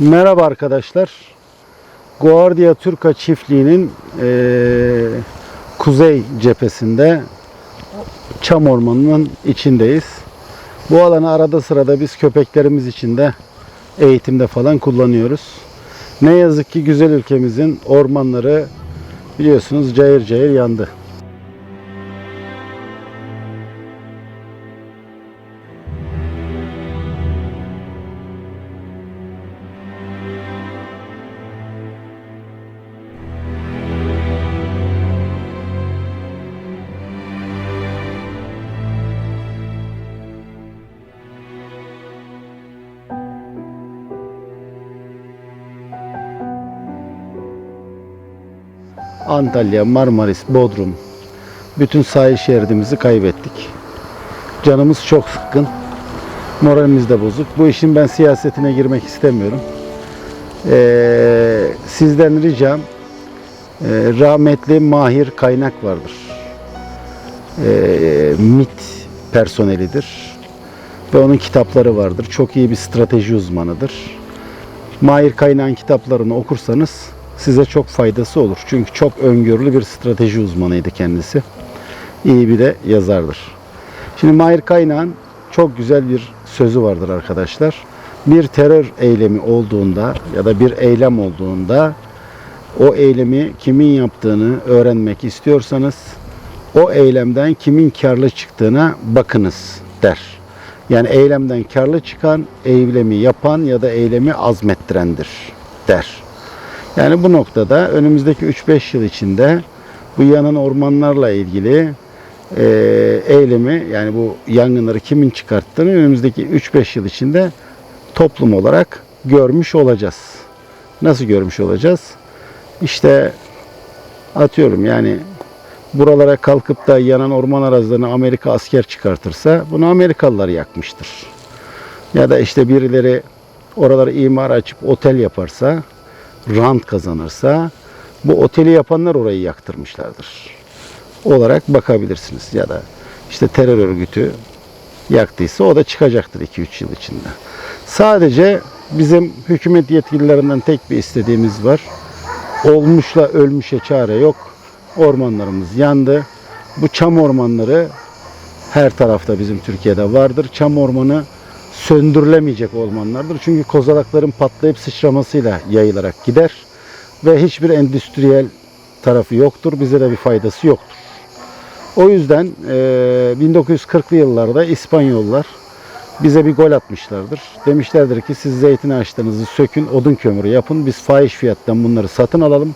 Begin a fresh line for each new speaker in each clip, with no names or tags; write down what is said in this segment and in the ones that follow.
Merhaba arkadaşlar. Guardia Turca çiftliğinin eee, kuzey cephesinde çam ormanının içindeyiz. Bu alanı arada sırada biz köpeklerimiz için de eğitimde falan kullanıyoruz. Ne yazık ki güzel ülkemizin ormanları biliyorsunuz cayır cayır yandı. Antalya, Marmaris, Bodrum bütün sahil şeridimizi kaybettik. Canımız çok sıkkın. Moralimiz de bozuk. Bu işin ben siyasetine girmek istemiyorum. Ee, sizden ricam e, rahmetli Mahir Kaynak vardır. Ee, MIT personelidir. Ve onun kitapları vardır. Çok iyi bir strateji uzmanıdır. Mahir Kaynak'ın kitaplarını okursanız size çok faydası olur. Çünkü çok öngörülü bir strateji uzmanıydı kendisi. İyi bir de yazardır. Şimdi Mahir Kaynak'ın çok güzel bir sözü vardır arkadaşlar. Bir terör eylemi olduğunda ya da bir eylem olduğunda o eylemi kimin yaptığını öğrenmek istiyorsanız o eylemden kimin karlı çıktığına bakınız der. Yani eylemden karlı çıkan eylemi yapan ya da eylemi azmettirendir der. Yani bu noktada önümüzdeki 3-5 yıl içinde bu yanan ormanlarla ilgili e, eylemi yani bu yangınları kimin çıkarttığını önümüzdeki 3-5 yıl içinde toplum olarak görmüş olacağız. Nasıl görmüş olacağız? İşte atıyorum yani buralara kalkıp da yanan orman arazilerine Amerika asker çıkartırsa bunu Amerikalılar yakmıştır. Ya da işte birileri oraları imar açıp otel yaparsa, rant kazanırsa bu oteli yapanlar orayı yaktırmışlardır. Olarak bakabilirsiniz ya da işte terör örgütü yaktıysa o da çıkacaktır 2-3 yıl içinde. Sadece bizim hükümet yetkililerinden tek bir istediğimiz var. Olmuşla ölmüşe çare yok. Ormanlarımız yandı. Bu çam ormanları her tarafta bizim Türkiye'de vardır. Çam ormanı söndürülemeyecek ormanlardır. Çünkü kozalakların patlayıp sıçramasıyla yayılarak gider ve hiçbir endüstriyel tarafı yoktur. Bize de bir faydası yoktur. O yüzden e, 1940'lı yıllarda İspanyollar bize bir gol atmışlardır. Demişlerdir ki siz zeytin ağaçlarınızı sökün, odun kömürü yapın. Biz fahiş fiyattan bunları satın alalım.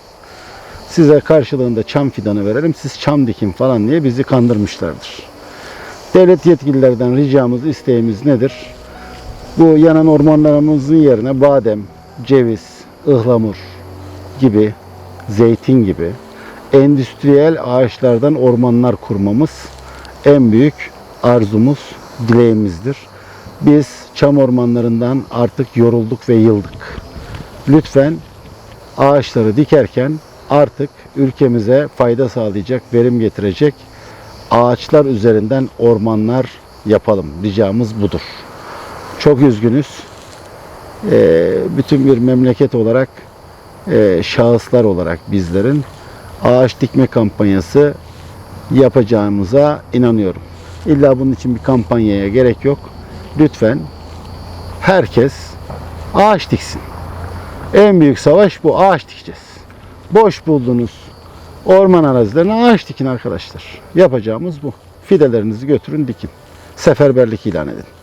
Size karşılığında çam fidanı verelim. Siz çam dikin falan diye bizi kandırmışlardır. Devlet yetkililerden ricamız, isteğimiz nedir? Bu yanan ormanlarımızın yerine badem, ceviz, ıhlamur gibi, zeytin gibi endüstriyel ağaçlardan ormanlar kurmamız en büyük arzumuz, dileğimizdir. Biz çam ormanlarından artık yorulduk ve yıldık. Lütfen ağaçları dikerken artık ülkemize fayda sağlayacak, verim getirecek ağaçlar üzerinden ormanlar yapalım. Ricamız budur. Çok üzgünüz. Ee, bütün bir memleket olarak, e, şahıslar olarak bizlerin ağaç dikme kampanyası yapacağımıza inanıyorum. İlla bunun için bir kampanyaya gerek yok. Lütfen herkes ağaç diksin. En büyük savaş bu. Ağaç dikeceğiz. Boş buldunuz orman arazilerine ağaç dikin arkadaşlar. Yapacağımız bu. Fidelerinizi götürün dikin. Seferberlik ilan edin.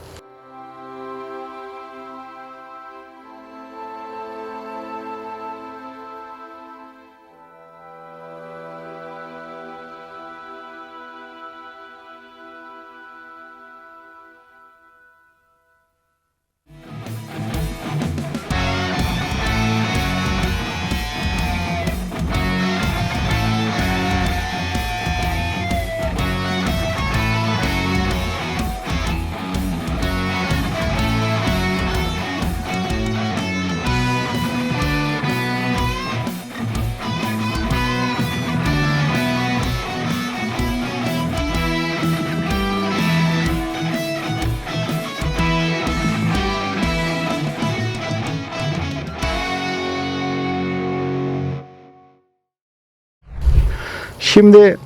Şimdi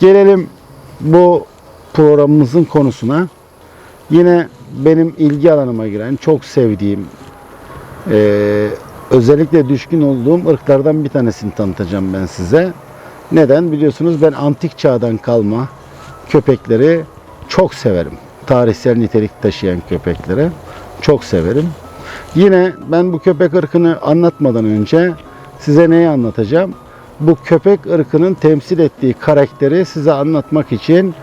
gelelim bu programımızın konusuna. Yine benim ilgi alanıma giren, çok sevdiğim, eee, özellikle düşkün olduğum ırklardan bir tanesini tanıtacağım ben size. Neden? Biliyorsunuz ben antik çağdan kalma köpekleri çok severim. Tarihsel nitelik taşıyan köpekleri çok severim. Yine ben bu köpek ırkını anlatmadan önce size neyi anlatacağım? Bu köpek ırkının temsil ettiği karakteri size anlatmak için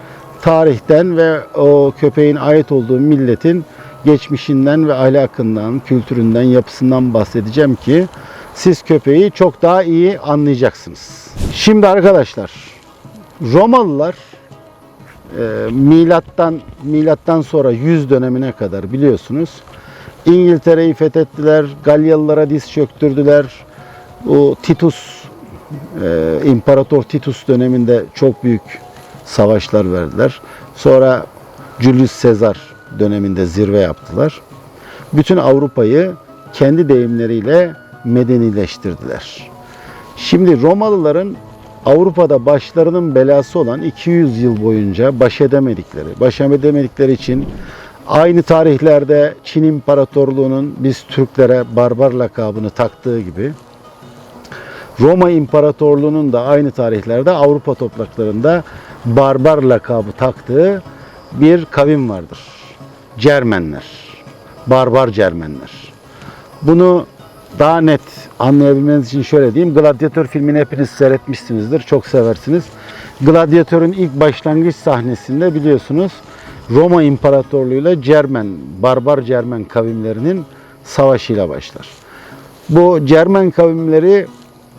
tarihten ve o köpeğin ait olduğu milletin geçmişinden ve ahlakından, kültüründen, yapısından bahsedeceğim ki siz köpeği çok daha iyi anlayacaksınız. Şimdi arkadaşlar Romalılar e, milattan milattan sonra 100 dönemine kadar biliyorsunuz İngiltere'yi fethettiler, Galyalılara diz çöktürdüler. O Titus e, İmparator Titus döneminde çok büyük savaşlar verdiler. Sonra Julius Caesar döneminde zirve yaptılar. Bütün Avrupa'yı kendi deyimleriyle medenileştirdiler. Şimdi Romalıların Avrupa'da başlarının belası olan 200 yıl boyunca baş edemedikleri, baş edemedikleri için aynı tarihlerde Çin İmparatorluğu'nun biz Türklere barbar lakabını taktığı gibi Roma İmparatorluğu'nun da aynı tarihlerde Avrupa topraklarında barbar lakabı taktığı bir kavim vardır. Cermenler. Barbar Cermenler. Bunu daha net anlayabilmeniz için şöyle diyeyim. Gladyatör filmini hepiniz seyretmişsinizdir. Çok seversiniz. Gladyatör'ün ilk başlangıç sahnesinde biliyorsunuz Roma İmparatorluğu ile Cermen, barbar Cermen kavimlerinin savaşıyla başlar. Bu Cermen kavimleri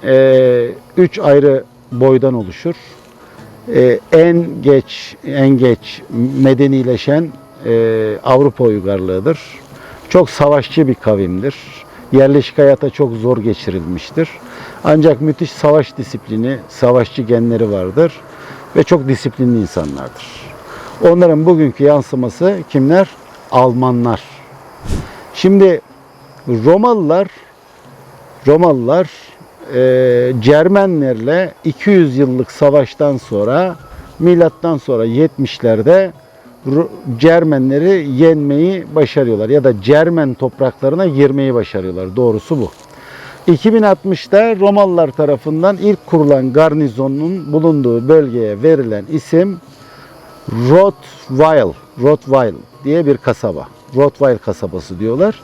e, üç ayrı boydan oluşur. E, en geç en geç medenileşen e, Avrupa uygarlığıdır. Çok savaşçı bir kavimdir. Yerleşik hayata çok zor geçirilmiştir. Ancak müthiş savaş disiplini, savaşçı genleri vardır ve çok disiplinli insanlardır. Onların bugünkü yansıması kimler? Almanlar. Şimdi Romalılar Romalılar e, Cermenlerle 200 yıllık savaştan sonra milattan sonra 70'lerde Ru- Cermenleri yenmeyi başarıyorlar ya da Cermen topraklarına girmeyi başarıyorlar. Doğrusu bu. 2060'da Romalılar tarafından ilk kurulan garnizonun bulunduğu bölgeye verilen isim Rottweil, Rottweil diye bir kasaba. Rottweil kasabası diyorlar.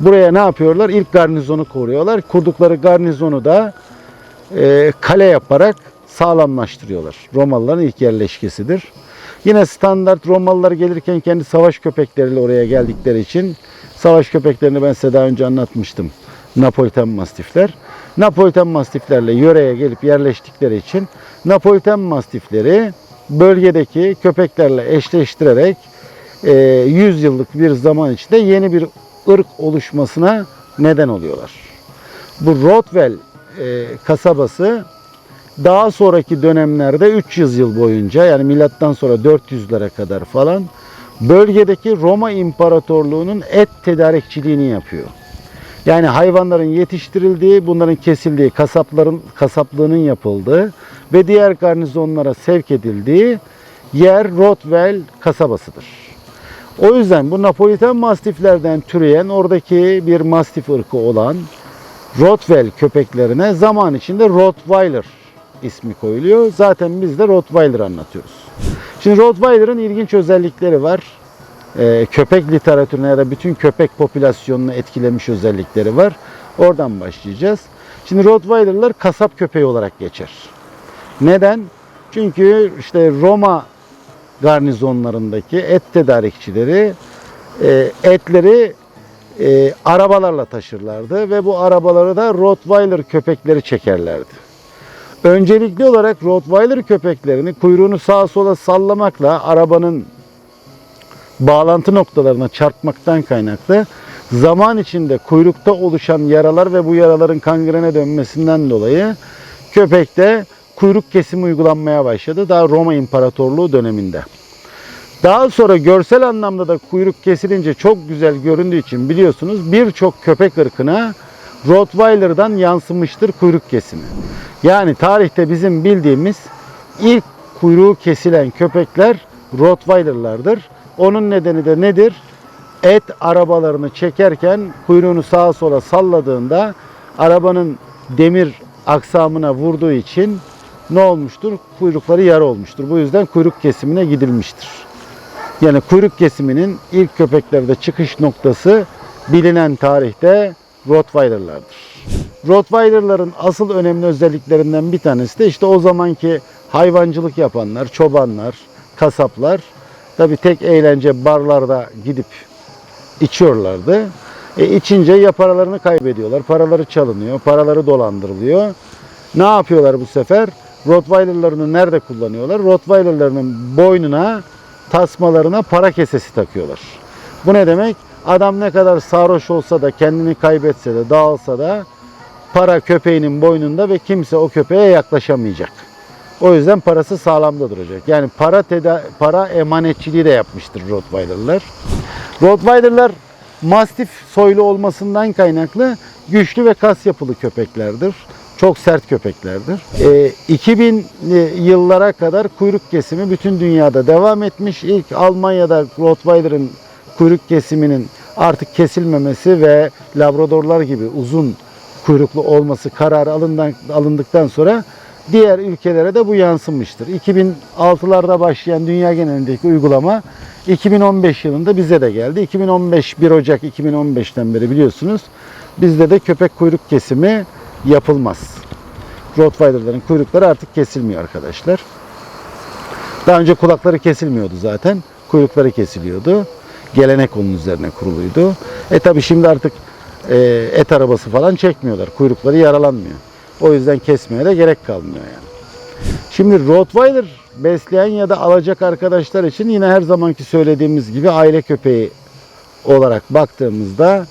Buraya ne yapıyorlar? İlk garnizonu kuruyorlar. Kurdukları garnizonu da e, kale yaparak sağlamlaştırıyorlar. Romalıların ilk yerleşkesidir. Yine standart Romalılar gelirken kendi savaş köpekleriyle oraya geldikleri için savaş köpeklerini ben size daha önce anlatmıştım. Napoliten mastifler. Napoliten mastiflerle yöreye gelip yerleştikleri için Napoliten mastifleri bölgedeki köpeklerle eşleştirerek e, 100 yıllık bir zaman içinde yeni bir ırk oluşmasına neden oluyorlar. Bu Rottweil e, kasabası daha sonraki dönemlerde 300 yıl boyunca yani milattan sonra 400'lere kadar falan bölgedeki Roma İmparatorluğu'nun et tedarikçiliğini yapıyor. Yani hayvanların yetiştirildiği, bunların kesildiği, kasapların kasaplığının yapıldığı ve diğer garnizonlara sevk edildiği yer Rottweil kasabasıdır. O yüzden bu Napoliten mastiflerden türeyen oradaki bir mastif ırkı olan Rottweil köpeklerine zaman içinde Rottweiler ismi koyuluyor. Zaten biz de Rottweiler anlatıyoruz. Şimdi Rottweiler'ın ilginç özellikleri var. Ee, köpek literatürüne ya da bütün köpek popülasyonunu etkilemiş özellikleri var. Oradan başlayacağız. Şimdi Rottweiler'lar kasap köpeği olarak geçer. Neden? Çünkü işte Roma garnizonlarındaki et tedarikçileri e, etleri e, arabalarla taşırlardı ve bu arabaları da Rottweiler köpekleri çekerlerdi. Öncelikli olarak Rottweiler köpeklerini kuyruğunu sağa sola sallamakla arabanın bağlantı noktalarına çarpmaktan kaynaklı zaman içinde kuyrukta oluşan yaralar ve bu yaraların kangrene dönmesinden dolayı köpekte kuyruk kesimi uygulanmaya başladı daha Roma İmparatorluğu döneminde. Daha sonra görsel anlamda da kuyruk kesilince çok güzel göründüğü için biliyorsunuz birçok köpek ırkına Rottweiler'dan yansımıştır kuyruk kesimi. Yani tarihte bizim bildiğimiz ilk kuyruğu kesilen köpekler Rottweiler'lardır. Onun nedeni de nedir? Et arabalarını çekerken kuyruğunu sağa sola salladığında arabanın demir aksamına vurduğu için ne olmuştur? Kuyrukları yara olmuştur. Bu yüzden kuyruk kesimine gidilmiştir. Yani kuyruk kesiminin ilk köpeklerde çıkış noktası bilinen tarihte Rottweiler'lardır. Rottweiler'ların asıl önemli özelliklerinden bir tanesi de işte o zamanki hayvancılık yapanlar, çobanlar, kasaplar tabi tek eğlence barlarda gidip içiyorlardı. E içince ya paralarını kaybediyorlar, paraları çalınıyor, paraları dolandırılıyor. Ne yapıyorlar bu sefer? Rottweiler'larını nerede kullanıyorlar? Rottweiler'larının boynuna, tasmalarına para kesesi takıyorlar. Bu ne demek? Adam ne kadar sarhoş olsa da, kendini kaybetse de, dağılsa da para köpeğinin boynunda ve kimse o köpeğe yaklaşamayacak. O yüzden parası sağlamda duracak. Yani para teda para emanetçiliği de yapmıştır Rottweiler'lar. Rottweiler'lar mastif soylu olmasından kaynaklı güçlü ve kas yapılı köpeklerdir. Çok sert köpeklerdir. Ee, 2000'li yıllara kadar kuyruk kesimi bütün dünyada devam etmiş. İlk Almanya'da Rottweiler'ın kuyruk kesiminin artık kesilmemesi ve Labradorlar gibi uzun kuyruklu olması kararı alından, alındıktan sonra diğer ülkelere de bu yansımıştır. 2006'larda başlayan dünya genelindeki uygulama 2015 yılında bize de geldi. 2015 1 Ocak 2015'ten beri biliyorsunuz bizde de köpek kuyruk kesimi yapılmaz. Rottweiler'ların kuyrukları artık kesilmiyor arkadaşlar. Daha önce kulakları kesilmiyordu zaten. Kuyrukları kesiliyordu. Gelenek onun üzerine kuruluydu. E tabi şimdi artık e, et arabası falan çekmiyorlar. Kuyrukları yaralanmıyor. O yüzden kesmeye de gerek kalmıyor yani. Şimdi Rottweiler besleyen ya da alacak arkadaşlar için yine her zamanki söylediğimiz gibi aile köpeği olarak baktığımızda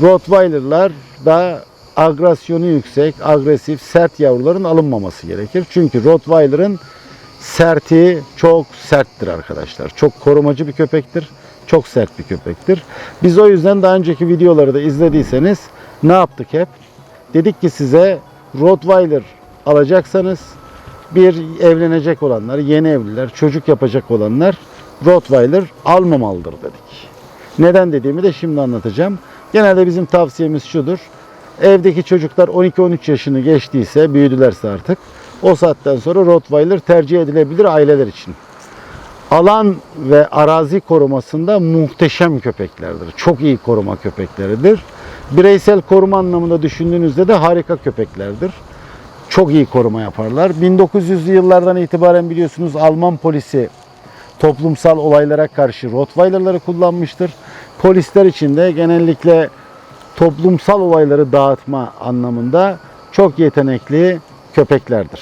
Rottweiler'lar da agresyonu yüksek, agresif, sert yavruların alınmaması gerekir. Çünkü Rottweiler'ın serti çok serttir arkadaşlar. Çok korumacı bir köpektir. Çok sert bir köpektir. Biz o yüzden daha önceki videoları da izlediyseniz ne yaptık hep? Dedik ki size Rottweiler alacaksanız bir evlenecek olanlar, yeni evliler, çocuk yapacak olanlar Rottweiler almamalıdır dedik. Neden dediğimi de şimdi anlatacağım. Genelde bizim tavsiyemiz şudur. Evdeki çocuklar 12-13 yaşını geçtiyse, büyüdülerse artık o saatten sonra Rottweiler tercih edilebilir aileler için. Alan ve arazi korumasında muhteşem köpeklerdir. Çok iyi koruma köpekleridir. Bireysel koruma anlamında düşündüğünüzde de harika köpeklerdir. Çok iyi koruma yaparlar. 1900'lü yıllardan itibaren biliyorsunuz Alman polisi toplumsal olaylara karşı Rottweiler'ları kullanmıştır. Polisler için de genellikle toplumsal olayları dağıtma anlamında çok yetenekli köpeklerdir.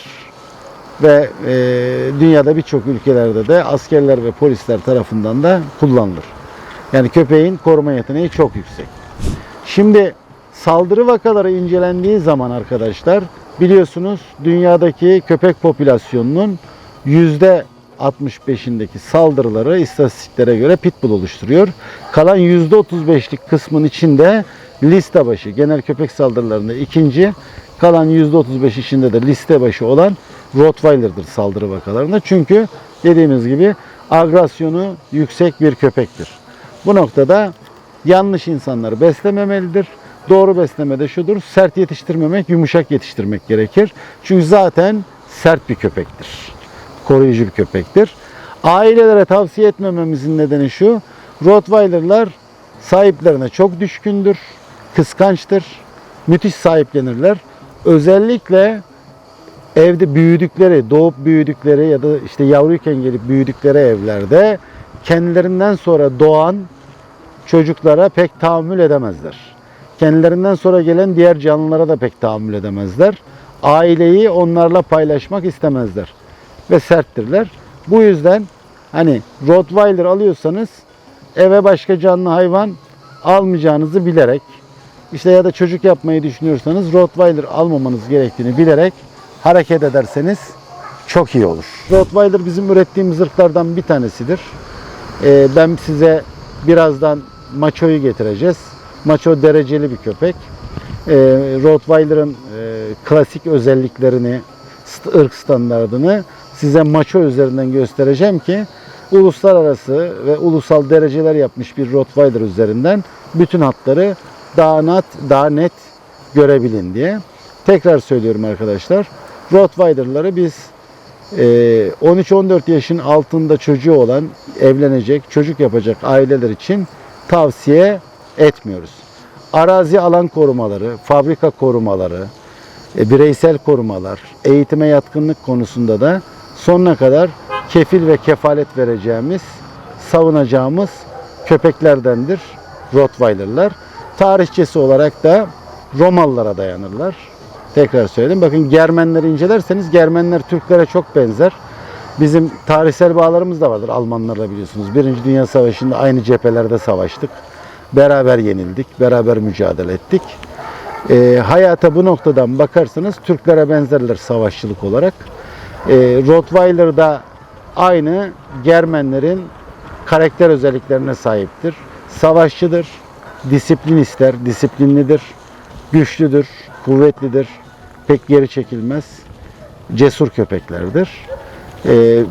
Ve e, dünyada birçok ülkelerde de askerler ve polisler tarafından da kullanılır. Yani köpeğin koruma yeteneği çok yüksek. Şimdi saldırı vakaları incelendiği zaman arkadaşlar biliyorsunuz dünyadaki köpek popülasyonunun yüzde 65'indeki saldırıları istatistiklere göre pitbull oluşturuyor. Kalan yüzde 35'lik kısmın içinde liste başı genel köpek saldırılarında ikinci kalan yüzde 35 içinde de liste başı olan Rottweiler'dır saldırı vakalarında. Çünkü dediğimiz gibi agresyonu yüksek bir köpektir. Bu noktada yanlış insanları beslememelidir. Doğru besleme de şudur. Sert yetiştirmemek, yumuşak yetiştirmek gerekir. Çünkü zaten sert bir köpektir. Koruyucu bir köpektir. Ailelere tavsiye etmememizin nedeni şu. Rottweiler'lar sahiplerine çok düşkündür. Kıskançtır. Müthiş sahiplenirler. Özellikle evde büyüdükleri, doğup büyüdükleri ya da işte yavruyken gelip büyüdükleri evlerde kendilerinden sonra doğan çocuklara pek tahammül edemezler. Kendilerinden sonra gelen diğer canlılara da pek tahammül edemezler. Aileyi onlarla paylaşmak istemezler ve serttirler. Bu yüzden hani Rottweiler alıyorsanız eve başka canlı hayvan almayacağınızı bilerek işte ya da çocuk yapmayı düşünüyorsanız Rottweiler almamanız gerektiğini bilerek hareket ederseniz çok iyi olur. Rottweiler bizim ürettiğimiz ırklardan bir tanesidir. Ee, ben size birazdan Macho'yu getireceğiz. Macho dereceli bir köpek. e, Rottweiler'ın e, klasik özelliklerini, ırk standartını size maço üzerinden göstereceğim ki uluslararası ve ulusal dereceler yapmış bir Rottweiler üzerinden bütün hatları daha net, daha net görebilin diye. Tekrar söylüyorum arkadaşlar. Rottweiler'ları biz e, 13-14 yaşın altında çocuğu olan, evlenecek, çocuk yapacak aileler için tavsiye etmiyoruz. Arazi alan korumaları, fabrika korumaları, e, bireysel korumalar, eğitime yatkınlık konusunda da sonuna kadar kefil ve kefalet vereceğimiz, savunacağımız köpeklerdendir Rottweiler'lar. Tarihçesi olarak da Romalılara dayanırlar. Tekrar söyledim. Bakın Germenleri incelerseniz Germenler Türklere çok benzer. Bizim tarihsel bağlarımız da vardır Almanlarla biliyorsunuz. Birinci Dünya Savaşı'nda aynı cephelerde savaştık. Beraber yenildik, beraber mücadele ettik. Ee, hayata bu noktadan bakarsanız Türklere benzerler savaşçılık olarak. Ee, Rottweiler da aynı Germenlerin karakter özelliklerine sahiptir. Savaşçıdır, disiplin ister, disiplinlidir, güçlüdür, kuvvetlidir, pek geri çekilmez, cesur köpeklerdir. Ee,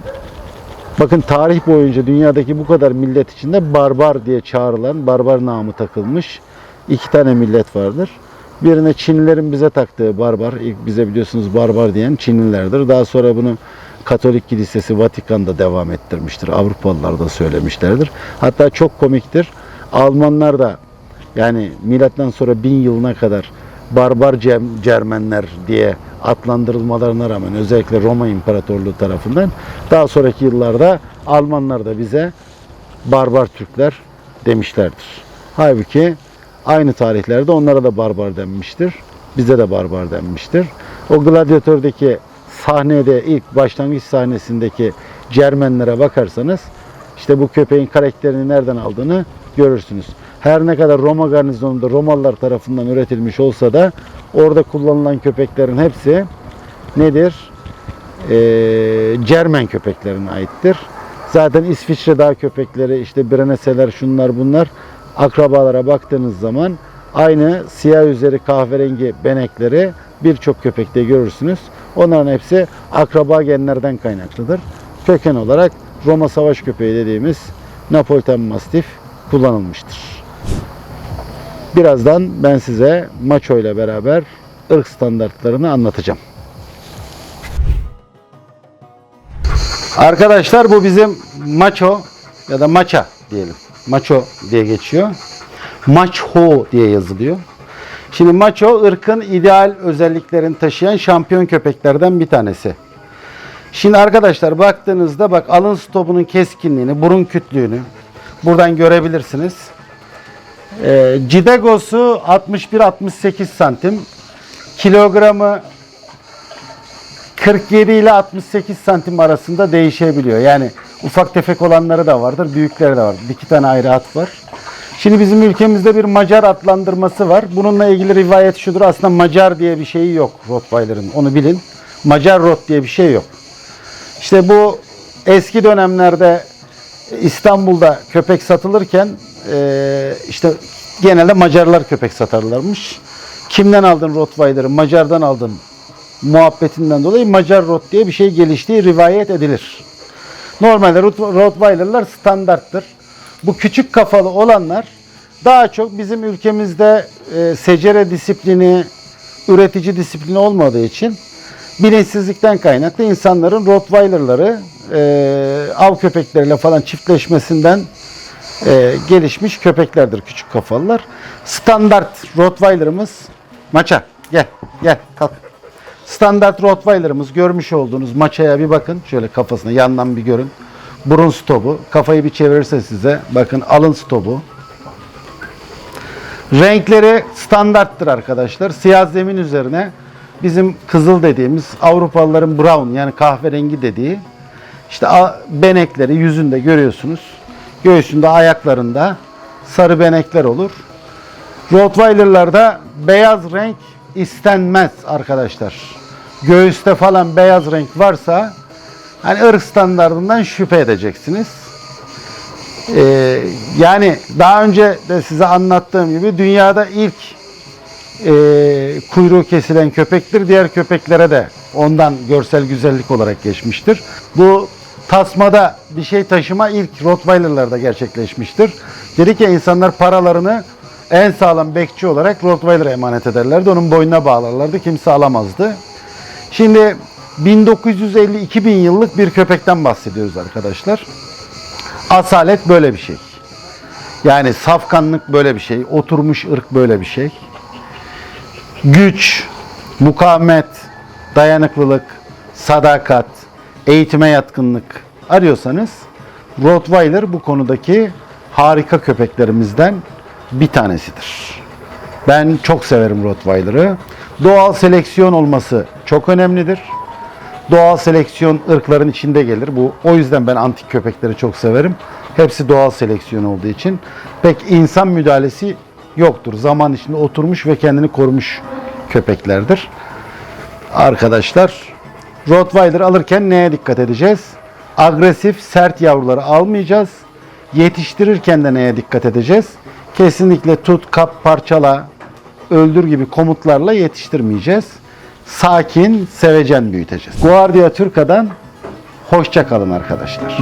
bakın tarih boyunca dünyadaki bu kadar millet içinde barbar diye çağrılan, barbar namı takılmış iki tane millet vardır. Birine Çinlilerin bize taktığı barbar, ilk bize biliyorsunuz barbar diyen Çinlilerdir. Daha sonra bunu Katolik Kilisesi Vatikan'da devam ettirmiştir. Avrupalılar da söylemişlerdir. Hatta çok komiktir. Almanlar da yani milattan sonra bin yılına kadar barbar Cermenler diye adlandırılmalarına rağmen özellikle Roma İmparatorluğu tarafından daha sonraki yıllarda Almanlar da bize barbar Türkler demişlerdir. Halbuki aynı tarihlerde onlara da barbar denmiştir. Bize de barbar denmiştir. O gladyatördeki sahnede ilk başlangıç sahnesindeki Cermenlere bakarsanız işte bu köpeğin karakterini nereden aldığını görürsünüz. Her ne kadar Roma garnizonunda Romalılar tarafından üretilmiş olsa da orada kullanılan köpeklerin hepsi nedir? Ee, köpeklerine aittir. Zaten İsviçre dağ köpekleri, işte Breneseler, şunlar bunlar akrabalara baktığınız zaman aynı siyah üzeri kahverengi benekleri birçok köpekte görürsünüz. Onların hepsi akraba genlerden kaynaklıdır. Köken olarak Roma savaş köpeği dediğimiz Napoliten Mastif kullanılmıştır. Birazdan ben size maço ile beraber ırk standartlarını anlatacağım. Arkadaşlar bu bizim maço ya da maça diyelim. Maço diye geçiyor. Maçho diye yazılıyor. Şimdi maço ırkın ideal özelliklerini taşıyan şampiyon köpeklerden bir tanesi. Şimdi arkadaşlar baktığınızda bak alın stopunun keskinliğini, burun kütlüğünü buradan görebilirsiniz. Ee, Cidegosu 61-68 santim. Kilogramı 47 ile 68 santim arasında değişebiliyor. Yani ufak tefek olanları da vardır, büyükleri de vardır. İki tane ayrı at var. Şimdi bizim ülkemizde bir Macar adlandırması var. Bununla ilgili rivayet şudur. Aslında Macar diye bir şeyi yok Rottweiler'ın. Onu bilin. Macar Rot diye bir şey yok. İşte bu eski dönemlerde İstanbul'da köpek satılırken eee, işte genelde Macarlar köpek satarlarmış. Kimden aldın Rottweiler'ı? Macar'dan aldın muhabbetinden dolayı Macar Rot diye bir şey geliştiği rivayet edilir. Normalde Rot- Rottweiler'lar standarttır. Bu küçük kafalı olanlar daha çok bizim ülkemizde e, secere disiplini, üretici disiplini olmadığı için bilinçsizlikten kaynaklı insanların Rottweiler'ları e, av köpekleriyle falan çiftleşmesinden e, gelişmiş köpeklerdir küçük kafalılar. Standart Rottweiler'ımız maça gel gel kalk. Standart Rottweiler'ımız görmüş olduğunuz maçaya bir bakın. Şöyle kafasına yandan bir görün. Burun stopu. Kafayı bir çevirirse size. Bakın alın stopu. Renkleri standarttır arkadaşlar. Siyah zemin üzerine bizim kızıl dediğimiz Avrupalıların brown yani kahverengi dediği işte benekleri yüzünde görüyorsunuz. Göğsünde ayaklarında sarı benekler olur. Rottweiler'larda beyaz renk istenmez arkadaşlar. Göğüste falan beyaz renk varsa hani ırk standartından şüphe edeceksiniz. Ee, yani daha önce de size anlattığım gibi dünyada ilk e, kuyruğu kesilen köpektir. Diğer köpeklere de ondan görsel güzellik olarak geçmiştir. Bu tasmada bir şey taşıma ilk Rottweiler'larda gerçekleşmiştir. Dedi ki insanlar paralarını en sağlam bekçi olarak Rottweiler'a emanet ederlerdi. Onun boynuna bağlarlardı. Kimse alamazdı. Şimdi 1950-2000 yıllık bir köpekten bahsediyoruz arkadaşlar. Asalet böyle bir şey. Yani safkanlık böyle bir şey. Oturmuş ırk böyle bir şey. Güç, mukavemet, dayanıklılık, sadakat, eğitime yatkınlık arıyorsanız Rottweiler bu konudaki harika köpeklerimizden bir tanesidir. Ben çok severim Rottweiler'ı. Doğal seleksiyon olması çok önemlidir. Doğal seleksiyon ırkların içinde gelir. Bu o yüzden ben antik köpekleri çok severim. Hepsi doğal seleksiyon olduğu için pek insan müdahalesi yoktur. Zaman içinde oturmuş ve kendini korumuş köpeklerdir. Arkadaşlar Rottweiler alırken neye dikkat edeceğiz? Agresif, sert yavruları almayacağız. Yetiştirirken de neye dikkat edeceğiz? Kesinlikle tut, kap, parçala, öldür gibi komutlarla yetiştirmeyeceğiz. Sakin, sevecen büyüteceğiz. Guardia Turca'dan hoşça kalın arkadaşlar.